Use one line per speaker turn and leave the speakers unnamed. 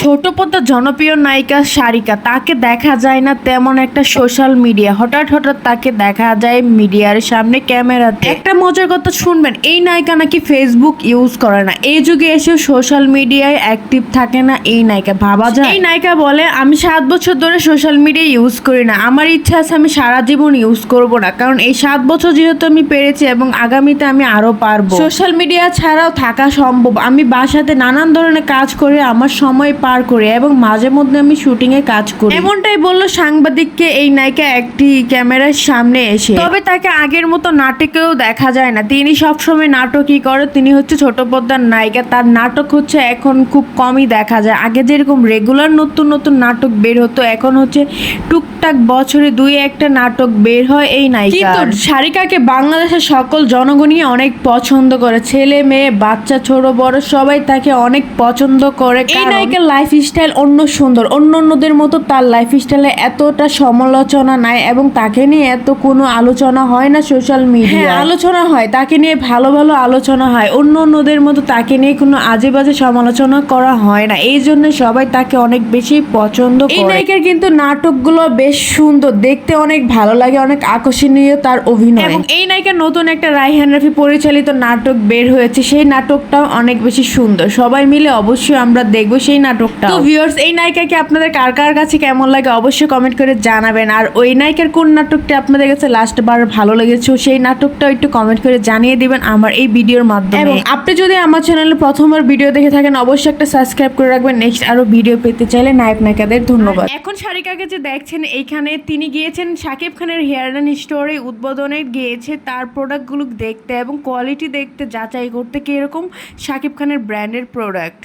ছোট পদ্মার জনপ্রিয় নায়িকা সারিকা, তাকে দেখা যায় না তেমন একটা সোশ্যাল মিডিয়া। হঠাৎ হঠাৎ তাকে দেখা যায় মিডিয়ার সামনে ক্যামেরাতে। একটা মজার কথা শুনবেন, এই নায়িকা নাকি ফেসবুক ইউজ করে না। এই যুগে এসে সোশ্যাল মিডিয়ায় অ্যাক্টিভ থাকে না এই নায়িকা, ভাবা যায়। এই নায়িকা বলে, আমি সাত বছর ধরে সোশ্যাল মিডিয়া ইউজ করি না। আমার ইচ্ছা আছে আমি সারা জীবন ইউজ করব না। কারণ এই সাত বছর যেহেতু আমি পেরেছি এবং আগামীতে আমি আরও পারব। সোশ্যাল মিডিয়া ছাড়াও থাকা সম্ভব। আমি বাসাতে নানান ধরনের কাজ করে আমার সময় পার করি এবং মাঝে মধ্যে আমি শুটিং এ কাজ করি। এমনটাই বলল সাংবাদিককে এই নায়িকা একটি ক্যামেরার সামনে এসে। তবে তাকে আগের মতো নাটকেও দেখা যায় না। তিনি সবসময় নাটকই করে তিনি হচ্ছে ছোট পর্দার নায়িকা। তার নাটক হচ্ছে এখন খুব কমই দেখা যায়। আগে যেরকম রেগুলার নতুন নতুন নাটক বের হতো এখন হচ্ছে টুকটাক বছরে দুই একটা নাটক বের হয় এই নায়িকা কিন্তু সারিকাকে বাংলাদেশের সকল জনগণই অনেক পছন্দ করে। ছেলে মেয়ে বাচ্চা ছোট বড় সবাই তাকে অনেক পছন্দ করে। এই নায়িকার লাইফ স্টাইল অন্য সুন্দর। অন্য অন্যদের মতো তার লাইফ স্টাইলে এতটা সমালোচনা নাই এবং তাকে নিয়ে এত কোনো আলোচনা হয় না সোশ্যাল মিডিয়া আলোচনা হয়। তাকে নিয়ে ভালো ভালো আলোচনা হয়। অন্য অন্যদের মতো তাকে নিয়ে কোনো আজে বাজে সমালোচনা করা হয় না। এই জন্য সবাই তাকে অনেক বেশি পছন্দ এই নায়িকার কিন্তু নাটকগুলো বেশ সুন্দর দেখতে অনেক ভালো লাগে অনেক আকর্ষণীয় তার অভিনয়। এবং এই নায়িকার নতুন একটা রাইহান রাফি পরিচালিত নাটক বের হয়েছে সেই নাটকটাও অনেক বেশি সুন্দর। সবাই মিলে অবশ্যই আমরা দেখব সেই নাটকটা তো ভিউয়ার্স এই নায়িকাকে আপনাদের কার কার কাছে কেমন লাগে অবশ্যই কমেন্ট করে জানাবেন। আর ওই নায়িকার কোন নাটকটা আপনাদের কাছে লাস্ট বার ভালো লেগেছে সেই নাটকটাও একটু কমেন্ট করে জানিয়ে দিবেন আমার এই ভিডিওর মাধ্যমে। এবং আপনি যদি আমার চ্যানেলে প্রথমবার ভিডিও দেখে থাকেন অবশ্যই একটা সাবস্ক্রাইব করে রাখবেন। নেক্সট আরও ভিডিও পেতে চাইলে নায়ক নায়িকাদের ধন্যবাদ। এখন সারিকাকে যে দেখছেন এইখানে তিনি গিয়েছেন সাকিব খানের হেয়ার অ্যান্ড স্টোরে উদ্বোধনে গিয়েছে তার প্রোডাক্টগুলো দেখতে এবং কোয়ালিটি দেখতে যাচাই করতে কীরকম সাকিব খানের ব্র্যান্ডের প্রোডাক্ট।